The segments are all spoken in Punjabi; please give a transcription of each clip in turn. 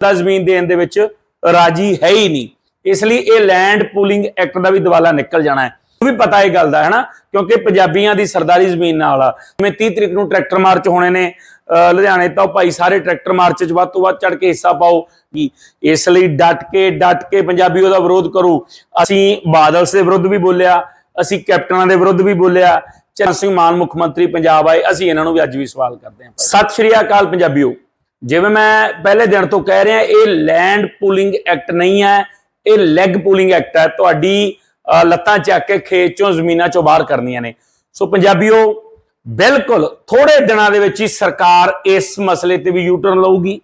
ਦਾ ਜ਼ਮੀਨ ਦੇਣ ਦੇ ਵਿੱਚ ਰਾਜੀ ਹੈ ਹੀ ਨਹੀਂ। ਇਸ ਲਈ ਇਹ ਲੈਂਡ ਪੂਲਿੰਗ ਐਕਟ ਦਾ ਵੀ ਦਵਾਲਾ ਨਿਕਲ ਜਾਣਾ ਹੈ। ਵੀ ਪਤਾ ਇਹ ਗੱਲ ਦਾ ਹੈ ਨਾ ਕਿਉਂਕਿ ਪੰਜਾਬੀਆਂ ਦੀ ਸਰਦਾਰੀ ਜ਼ਮੀਨ ਨਾਲ ਆ। ਜਿਵੇਂ 30 ਤਰੀਕ ਨੂੰ ਟਰੈਕਟਰ ਮਾਰਚ ਹੋਣੇ ਨੇ ਲੁਧਿਆਣੇ, ਤੋਂ ਭਾਈ ਸਾਰੇ ਟਰੈਕਟਰ ਮਾਰਚ 'ਚ ਵੱਧ ਤੋਂ ਵੱਧ ਚੜ ਕੇ ਹਿੱਸਾ ਪਾਓ ਕਿ ਇਸ ਲਈ ਡਟ ਕੇ ਡਟ ਕੇ ਪੰਜਾਬੀ ਉਹਦਾ ਵਿਰੋਧ ਕਰੋ। ਅਸੀਂ ਬਾਦਲ ਦੇ ਵਿਰੁੱਧ ਵੀ ਬੋਲਿਆ, ਅਸੀਂ ਕੈਪਟਨਾਂ ਦੇ ਵਿਰੁੱਧ ਵੀ ਬੋਲਿਆ। ਚਰਨ ਸਿੰਘ ਮਾਨ ਮੁੱਖ ਮੰਤਰੀ ਪੰਜਾਬ ਆਏ, ਅਸੀਂ ਇਹਨਾਂ ਨੂੰ ਵੀ ਅੱਜ ਵੀ ਸਵਾਲ ਕਰਦੇ ਹਾਂ। ਸਤਿ ਸ਼੍ਰੀ ਅਕਾਲ ਪੰਜਾਬੀਓ। ਜਿਵੇਂ ਮੈਂ ਪਹਿਲੇ ਦਿਨ ਤੋਂ ਕਹਿ ਰਿਹਾ ਇਹ ਲੈਂਡ ਪੂਲਿੰਗ ਐਕਟ ਨਹੀਂ ਹੈ ਇਹ ਲੈਗ ਪੂਲਿੰਗ ਐਕਟ ਹੈ। ਤੁਹਾਡੀ ਅਹ, ਲੱਤਾਂ ਚੱਕ ਕੇ ਖੇਤ ਚੋਂ ਜ਼ਮੀਨਾਂ ਚੋਂ ਬਾਹਰ ਕਰਨੀਆਂ ਨੇ। ਸੋ ਪੰਜਾਬੀਓ ਬਿਲਕੁਲ ਥੋੜੇ ਦਿਨਾਂ ਦੇ ਵਿੱਚ ਹੀ ਸਰਕਾਰ ਇਸ ਮਸਲੇ ਤੇ ਵੀ ਯੂਟਰਨ ਲਊਗੀ।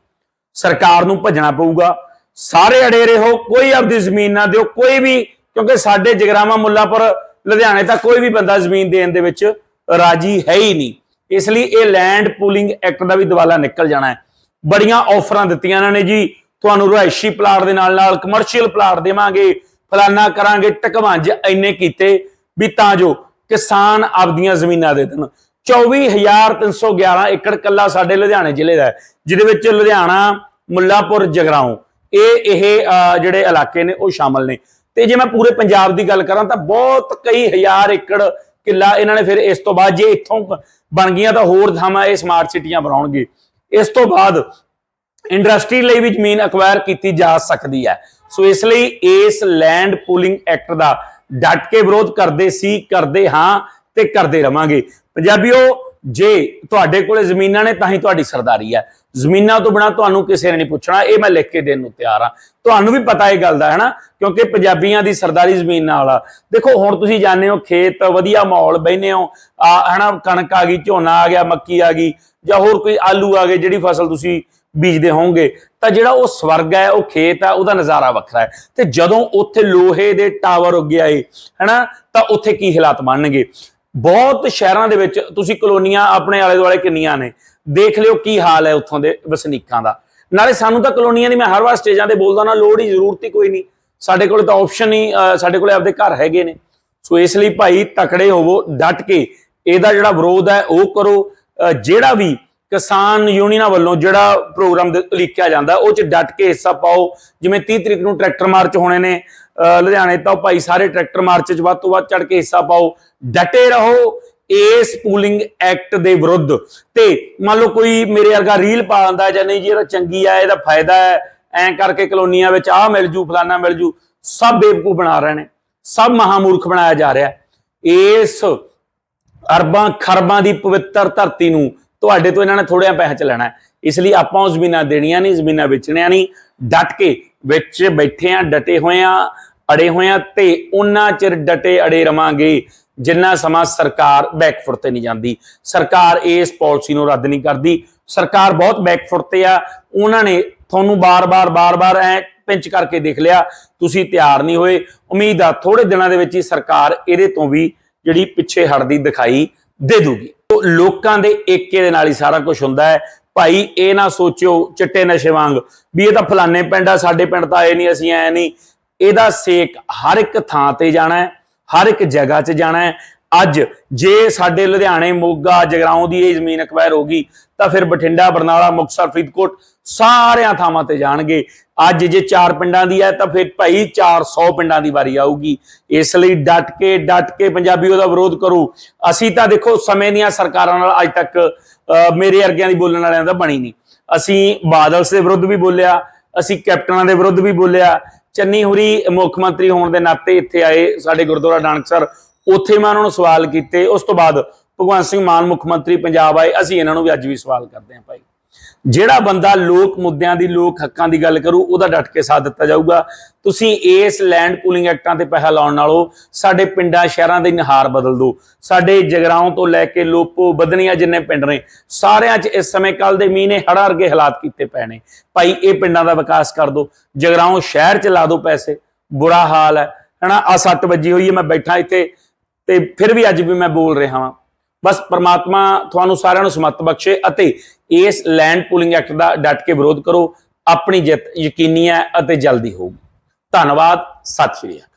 ਸਰਕਾਰ ਨੂੰ ਭੱਜਣਾ ਪਊਗਾ। ਸਾਰੇ ਅੜੇ ਰਹੋ ਕੋਈ ਆਪਦੀ ਜ਼ਮੀਨ ਨਾ ਦਿਓ ਕੋਈ ਵੀ ਕਿਉਂਕਿ ਸਾਡੇ ਜਗਰਾਵਾ ਮੁੱਲਾਪੁਰ ਲੁਧਿਆਣੇ ਤਾਂ ਕੋਈ ਵੀ ਬੰਦਾ ਜ਼ਮੀਨ ਦੇਣ ਦੇ ਵਿੱਚ ਰਾਜੀ ਹੈ ਹੀ ਨਹੀਂ। ਇਸ ਲਈ ਇਹ ਲੈਂਡ ਪੂਲਿੰਗ ਐਕਟ ਦਾ ਵੀ ਦਵਾਲਾ ਨਿਕਲ ਜਾਣਾ ਹੈ। ਬੜੀਆਂ ਆਫਰਾਂ ਦਿੱਤੀਆਂ ਇਹਨਾਂ ਨੇ ਜੀ। ਤੁਹਾਨੂੰ ਰਿਹਾਇਸ਼ੀ ਪਲਾਟ ਦੇ ਨਾਲ ਨਾਲ ਕਮਰਸ਼ੀਅਲ ਪਲਾਟ ਦੇਵਾਂਗੇ। ਫਲਾਨਾ ਕਰਾਂਗੇ, ਟਕਵਾਂਜ ਇੰਨੇ ਕੀਤੇ ਵੀ ਤਾਂ ਜੋ ਕਿਸਾਨ ਆਪਦੀਆਂ ਜ਼ਮੀਨਾਂ ਦੇ ਦੇਣ। 24311 ਏਕੜ ਕੱਲਾ ਸਾਡੇ ਲੁਧਿਆਣੇ ਜ਼ਿਲ੍ਹੇ ਦਾ ਜਿਹਦੇ ਵਿੱਚ ਲੁਧਿਆਣਾ, ਮੁੱਲਾਪੁਰ, ਜਗਰਾਉਂ, ਇਹ ਇਹ ਜਿਹੜੇ ਇਲਾਕੇ ਨੇ, ਉਹ ਸ਼ਾਮਲ ਨੇ। ਤੇ ਜੇ ਮੈਂ ਪੂਰੇ ਪੰਜਾਬ ਦੀ ਗੱਲ ਕਰਾਂ ਤਾਂ ਬਹੁਤ ਕਈ ਹਜ਼ਾਰ ਏਕੜ ਕਿੱਲਾ ਇਹਨਾਂ ਨੇ ਫਿਰ ਇਸ ਤੋਂ ਬਾਅਦ ਜੇ ਇੱਥੋਂ ਬਣ ਗਈਆਂ ਤਾਂ ਹੋਰ ਥਾਵਾਂ ਇਹ ਸਮਾਰਟ ਸਿਟੀਆਂ ਬਣਾਉਣਗੇ। ਇਸ ਤੋਂ ਬਾਅਦ ਇੰਡਸਟਰੀ ਲਈ ਵੀ ਜ਼ਮੀਨ ਅਕਵਾਇਰ ਕੀਤੀ ਜਾ ਸਕਦੀ ਹੈ। ਸੋ ਇਸ ਲਈ ਇਸ ਲੈਂਡ ਪੂਲਿੰਗ ਐਕਟ ਦਾ ਡਟ ਕੇ ਵਿਰੋਧ ਕਰਦੇ ਸੀ, ਕਰਦੇ ਹਾਂ ਤੇ ਕਰਦੇ ਰਵਾਂਗੇ। ਪੰਜਾਬੀਓ, ਜੇ ਤੁਹਾਡੇ ਕੋਲੇ ਜ਼ਮੀਨਾਂ ਨੇ ਤਾਂ ਹੀ ਤੁਹਾਡੀ ਸਰਦਾਰੀ ਹੈ। ਜ਼ਮੀਨਾਂ ਤੋਂ ਬਿਨਾ ਤੁਹਾਨੂੰ ਕਿਸੇ ਨੇ ਨਹੀਂ ਪੁੱਛਣਾ, ਇਹ ਮੈਂ ਲਿਖ ਕੇ ਦੇਣ ਨੂੰ ਤਿਆਰ ਹਾਂ। ਤੁਹਾਨੂੰ ਵੀ ਪਤਾ ਇਹ ਗੱਲ ਦਾ, ਹੈ ਨਾ? ਕਿਉਂਕਿ ਪੰਜਾਬੀਆਂ ਦੀ ਸਰਦਾਰੀ ਜ਼ਮੀਨ ਨਾਲ ਆ। ਦੇਖੋ, ਹੁਣ ਤੁਸੀਂ ਜਾਣਦੇ ਹੋ ਖੇਤ, ਵਧੀਆ ਮਾਹੌਲ ਬੈਨੇ ਹੋ, ਆ ਹਨਾ ਕਣਕ ਆ ਗਈ, ਝੋਨਾ ਆ ਗਿਆ, ਮੱਕੀ ਆ ਗਈ। ਜਾਂ ਹੋਰ ਕੋਈ ਆਲੂ ਆ ਗਏ ਜਿਹੜੀ ਫਸਲ ਤੁਸੀਂ ਬੀਜਦੇ ਹੋਵੋਗੇ ਤਾਂ ਜਿਹੜਾ ਉਹ ਸਵਰਗ ਹੈ ਉਹ ਖੇਤ ਹੈ ਉਹਦਾ ਨਜ਼ਾਰਾ ਵੱਖਰਾ ਹੈ। ਤੇ ਜਦੋਂ ਉੱਥੇ ਲੋਹੇ ਦੇ ਟਾਵਰ ਉੱਗਿਆ ਏ ਹਨਾ ਤਾਂ ਉੱਥੇ ਕੀ ਹਾਲਾਤ ਬਣਨਗੇ? ਬਹੁਤ ਸ਼ਹਿਰਾਂ ਦੇ ਵਿੱਚ ਤੁਸੀਂ ਕਲੋਨੀਆਂ ਆਪਣੇ ਆਲੇ ਦੁਆਲੇ ਕਿੰਨੀਆਂ ਨੇ ਦੇਖ ਲਿਓ ਕੀ ਹਾਲ ਹੈ ਉੱਥੋਂ ਦੇ ਵਸਨੀਕਾਂ ਦਾ। ਨਾਲੇ ਸਾਨੂੰ ਤਾਂ ਕਲੋਨੀਆਂ ਦੀ ਮੈਂ ਹਰ ਵਾਰ ਸਟੇਜਾਂ ਤੇ ਬੋਲਦਾ ਨਾ ਲੋੜ ਹੀ ਜ਼ਰੂਰਤ ਹੀ ਕੋਈ ਨਹੀਂ। ਸਾਡੇ ਕੋਲ ਤਾਂ ਆਪਸ਼ਨ ਹੀ ਅਹ, ਸਾਡੇ ਕੋਲੇ ਆਪਦੇ ਘਰ ਹੈਗੇ ਨੇ। ਸੋ ਇਸ ਲਈ ਭਾਈ ਤਕੜੇ ਹੋਵੋ ਡਟ ਕੇ ਇਹਦਾ ਜਿਹੜਾ ਵਿਰੋਧ ਹੈ ਉਹ ਕਰੋ। ਜਿਹੜਾ ਵੀ ਕਿਸਾਨ ਯੂਨੀਅਨਾਂ ਵੱਲੋਂ ਜਿਹੜਾ ਪ੍ਰੋਗਰਾਮ ਲਿਖਿਆ ਜਾਂਦਾ, ਉਹ ਚ ਡਟ ਕੇ ਹਿੱਸਾ ਪਾਓ। ਜਿਵੇਂ 30 ਤਰੀਕ ਨੂੰ ਟਰੈਕਟਰ ਮਾਰਚ ਹੋਣੇ ਨੇ, ਅਹ ਲੁਧਿਆਣੇ ਤੋਂ ਭਾਈ ਸਾਰੇ ਟਰੈਕਟਰ ਮਾਰਚ ਚ ਵੱਧ ਤੋਂ ਵੱਧ ਚੜ ਕੇ ਹਿੱਸਾ ਪਾਓ। ਡਟੇ ਰਹੋ ਇਸ ਪੂਲਿੰਗ ਐਕਟ ਦੇ ਵਿਰੁੱਧ। ਤੇ ਮੰਨ ਲਓ ਕੋਈ ਮੇਰੇ ਵਰਗਾ ਰੀਲ ਪਾ ਦਿੰਦਾ ਜਾਂ ਨਹੀਂ ਜੀ, ਇਹਦਾ ਚੰਗੀ ਆ, ਇਹਦਾ ਫਾਇਦਾ ਹੈ, ਐਂ ਕਰਕੇ ਕਲੋਨੀਆਂ ਵਿੱਚ ਆਹ ਮਿਲ ਜੂ, ਫਲਾਨਾ ਮਿਲ ਜੂ, ਸਭ ਬੇਵਕੂ ਬਣਾ ਰਹੇ ਨੇ। ਸਭ ਮਹਾਮੂਰਖ ਬਣਾਇਆ ਜਾ ਰਿਹਾ। ਇਸ ਅਰਬਾਂ ਖਰਬਾਂ ਦੀ ਪਵਿੱਤਰ ਧਰਤੀ ਨੂੰ ਤੁਹਾਡੇ ਤੋਂ ਇਹਨਾਂ ਨੇ ਥੋੜਿਆਂ ਪੈਸੇ ਚ ਲੈਣਾ ਇਸ ਲਈ ਆਪਾਂ ਉਹ ਜ਼ਮੀਨਾਂ ਦੇਣੀਆਂ ਨਹੀਂ, ਜ਼ਮੀਨਾਂ ਵੇਚਣੀਆਂ ਨਹੀਂ। ਡਟ ਕੇ ਵਿੱਚ ਬੈਠੇ ਆ ਡਟੇ ਹੋਏ ਆ ਅੜੇ ਹੋਏ ਆ ਤੇ ਉਹਨਾਂ ਚਿਰ ਡਟੇ ਅੜੇ ਰਵਾਂਗੇ, ਜਿੰਨਾ ਸਮਾਂ ਸਰਕਾਰ ਬੈਕਫੁੱਟ ਤੇ ਨਹੀਂ ਜਾਂਦੀ। ਸਰਕਾਰ ਇਸ ਪਾਲਿਸੀ ਨੂੰ ਰੱਦ ਨਹੀਂ ਕਰਦੀ। ਸਰਕਾਰ ਬਹੁਤ ਬੈਕਫੁੱਟ ਤੇ ਆ। ਉਹਨਾਂ ਨੇ ਤੁਹਾਨੂੰ ਬਾਰ-ਬਾਰ ਬਾਰ-ਬਾਰ ਐ ਪਿੰਚ ਕਰਕੇ ਦੇਖ ਲਿਆ। ਤੁਸੀਂ ਤਿਆਰ ਨਹੀਂ ਹੋਏ। ਉਮੀਦ ਆ ਥੋੜੇ ਦਿਨਾਂ ਦੇ ਵਿੱਚ ਹੀ ਸਰਕਾਰ ਇਹਦੇ ਤੋਂ ਵੀ ਜਿਹੜੀ ਪਿੱਛੇ ਹਟਦੀ ਦਿਖਾਈ ਦੇ ਦੂਗੀ। ਤੋ ਲੋਕਾਂ ਦੇ ਏਕੇ ਦੇ ਨਾਲ ਹੀ ਸਾਰਾ ਕੁਝ ਹੁੰਦਾ ਹੈ। ਭਾਈ, ਇਹ ਨਾ ਸੋਚਿਓ ਚਿੱਟੇ ਨਸ਼ੇ ਵਾਂਗ ਵੀ ਇਹ ਤਾਂ ਫਲਾਣੇ ਪਿੰਡ ਆ, ਸਾਡੇ ਪਿੰਡ ਤਾਂ ਆਏ ਨਹੀਂ, ਅਸੀਂ ਐ ਨਹੀਂ। ਇਹਦਾ ਸੇਕ ਹਰ ਇੱਕ ਥਾਂ ਤੇ ਜਾਣਾ ਹੈ, ਹਰ ਇੱਕ ਜਗ੍ਹਾ 'ਚ ਜਾਣਾ ਹੈ। ਅੱਜ ਜੇ ਸਾਡੇ ਲੁਧਿਆਣੇ, ਮੋਗਾ, ਜਗਰਾਉਂ ਦੀ ਇਹ ਜ਼ਮੀਨ ਅਕਵਾਇਰ ਗਈ ਤਾਂ ਫਿਰ ਬਠਿੰਡਾ, ਬਰਨਾਲਾ, ਮੁਕਤਸਰ, ਫਰੀਦਕੋਟ ਸਾਰਿਆਂ ਥਾਵਾਂ ਤੇ ਜਾਣਗੇ। ਅੱਜ ਜੇ ਚਾਰ ਪਿੰਡਾਂ ਦੀ ਹੈ ਤਾਂ ਫਿਰ ਭਾਈ 400 ਪਿੰਡਾਂ ਦੀ ਵਾਰੀ ਆਊਗੀ। ਇਸ ਲਈ ਡਟ ਕੇ ਡਟ ਕੇ ਪੰਜਾਬੀ ਉਹਦਾ ਵਿਰੋਧ ਕਰੂ। ਅਸੀਂ ਤਾਂ ਦੇਖੋ ਸਮੇਂ ਦੀਆਂ ਸਰਕਾਰਾਂ ਨਾਲ ਅੱਜ ਤੱਕ ਅਹ, ਮੇਰੇ ਵਰਗਿਆਂ ਦੀ ਬੋਲਣ ਵਾਲਿਆਂ ਦਾ ਬਣੀ ਨਹੀਂ। ਅਸੀਂ ਬਾਦਲਸ ਦੇ ਵਿਰੁੱਧ ਵੀ ਬੋਲਿਆ ਅਸੀਂ ਕੈਪਟਨਾਂ ਦੇ ਵਿਰੁੱਧ ਵੀ ਬੋਲਿਆ। ਚੰਨੀ ਹੁਰੀ ਮੁੱਖ ਮੰਤਰੀ ਹੋਣ ਦੇ ਨਾਤੇ ਇੱਥੇ ਆਏ ਸਾਡੇ ਗੁਰਦੁਆਰਾ ਨਾਨਕਸਰ ਉੱਥੇ ਮੈਂ ਉਹਨਾਂ ਨੂੰ ਸਵਾਲ ਕੀਤੇ। ਉਸ ਤੋਂ ਬਾਅਦ ਭਗਵੰਤ ਸਿੰਘ ਮਾਨ ਮੁੱਖ ਮੰਤਰੀ ਪੰਜਾਬ ਆਏ। ਅਸੀਂ ਇਹਨਾਂ ਨੂੰ ਵੀ ਅੱਜ ਵੀ ਸਵਾਲ ਕਰਦੇ ਹਾਂ ਭਾਈ। ਜਿਹੜਾ ਬੰਦਾ ਲੋਕ ਮੁੱਦਿਆਂ ਦੀ, ਲੋਕ ਹੱਕਾਂ ਦੀ ਗੱਲ ਕਰੂ, ਉਹਦਾ ਡਟ ਕੇ ਸਾਥ ਦਿੱਤਾ ਜਾਊਗਾ। ਤੁਸੀਂ ਇਸ ਲੈਂਡ ਪੂਲਿੰਗ ਐਕਟਾਂ ਤੇ ਪੈਸਾ ਲਾਉਣ ਨਾਲੋਂ ਸਾਡੇ ਪਿੰਡਾਂ, ਸ਼ਹਿਰਾਂ ਦੇ ਨਿਹਾਰ ਬਦਲ ਦਿਓ। ਸਾਡੇ ਜਗਰਾਉਂ ਤੋਂ ਲੈ ਕੇ ਲੋਪੋ ਬਦਨੀਆਂ ਜਿੰਨੇ ਪਿੰਡ ਨੇ, ਸਾਰਿਆਂ 'ਚ ਇਸ ਸਮੇਂ ਕੱਲ ਦੇ ਮੀਂਹ ਨੇ ਹੜ੍ਹਾਂ ਵਰਗੇ ਹਾਲਾਤ ਕੀਤੇ ਪਏ ਨੇ। ਭਾਈ, ਇਹ ਪਿੰਡਾਂ ਦਾ ਵਿਕਾਸ ਕਰ ਦਿਓ। ਜਗਰਾਉਂ ਸ਼ਹਿਰ 'ਚ ਲਾ ਦਿਓ ਪੈਸੇ। ਬੁਰਾ ਹਾਲ ਹੈ। ਹਨਾ ਆ ਸੱਟ ਵੱਜੀ ਹੋਈ ਹੈ, ਮੈਂ ਬੈਠਾ ਇੱਥੇ ਤੇ ਫਿਰ ਵੀ ਅੱਜ ਵੀ ਮੈਂ ਬੋਲ ਰਿਹਾ ਹਾਂ ਬਸ ਪਰਮਾਤਮਾ ਤੁਹਾਨੂੰ ਸਾਰਿਆਂ ਨੂੰ ਸਮਤ ਬਖਸ਼ੇ ਅਤੇ ਇਸ ਲੈਂਡ ਪੂਲਿੰਗ ਐਕਟ ਦਾ ਡਟ ਕੇ ਵਿਰੋਧ ਕਰੋ। ਆਪਣੀ ਜਿੱਤ ਯਕੀਨੀ ਹੈ ਅਤੇ ਜਲਦੀ ਹੋਊਗੀ। ਧੰਨਵਾਦ, ਸਤਿ ਸ਼੍ਰੀ ਅਕਾਲ।